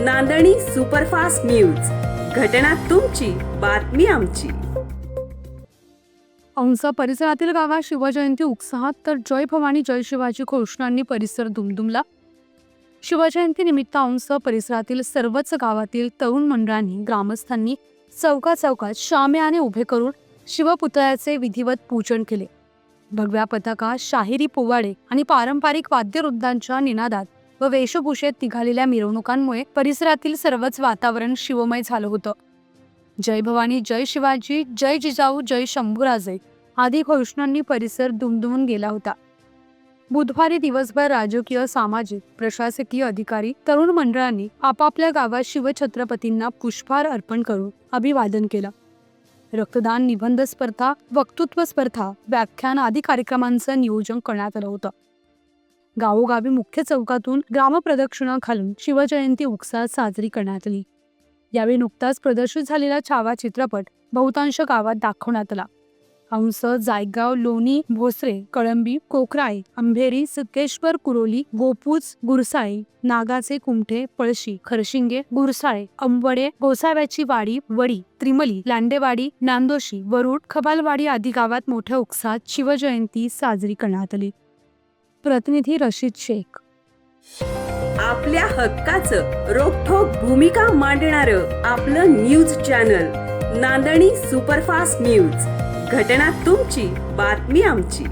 नांदणी superfast news. घटना तुमची बातमी आमची. औंसा परिसरातील गावात शिवजयंती उत्साहात तर जय भवानी जय शिवाजी घोषणांनी परिसर दुमदुमला. शिवजयंती निमित्त औंसा परिसरातील सर्वच गावातील तरुण मंडळांनी ग्रामस्थांनी चौका चौकात शाम्याने उभे करून शिवपुतळ्याचे विधिवत पूजन केले. भगव्या पताका शाहिरी पोवाडे आणि पारंपरिक वाद्यवृद्धांच्या निनादात व वेशभूषेत निघालेल्या मिरवणुकांमुळे परिसरातील सर्वच वातावरण शिवमय झालं होतं. जय भवानी जय शिवाजी जय जिजाऊ जय शंभूराजे आदी घोषणांनी परिसर दुमदुमून गेला होता. बुधवारी दिवसभर राजकीय सामाजिक प्रशासकीय अधिकारी तरुण मंडळांनी आपापल्या गावात शिवछत्रपतींना पुष्पहार अर्पण करून अभिवादन केलं. रक्तदान निबंध स्पर्धा वक्तृत्व स्पर्धा व्याख्यान आदी कार्यक्रमांचं नियोजन करण्यात आलं होतं. गावोगावी मुख्य चौकातून ग्रामप्रदक्षिणा घालून शिवजयंती उत्साहात साजरी करण्यात आली. यावेळी नुकताच प्रदर्शित झालेला छावा चित्रपट बहुतांश गावात दाखवण्यात आला. हंस जायगाव लोणी भोसरे कळंबी कोकराई अंभेरी सिद्धेश्वर कुरोली गोपूज गुरसाळी नागाचे कुमठे पळशी खरशिंगे गुरसाळे अंबडे गोसाव्याची वाडी वडी त्रिमली लांडेवाडी नांदोशी वरुड खबालवाडी आदी गावात मोठ्या उत्साहात शिवजयंती साजरी करण्यात आली. प्रतिनिधी रशीद शेख. आपल्या हक्काचं रोखोक भूमिका मांडणार आपलं न्यूज चॅनल नांदणी सुपरफास्ट न्यूज. घटना तुमची बातमी आमची.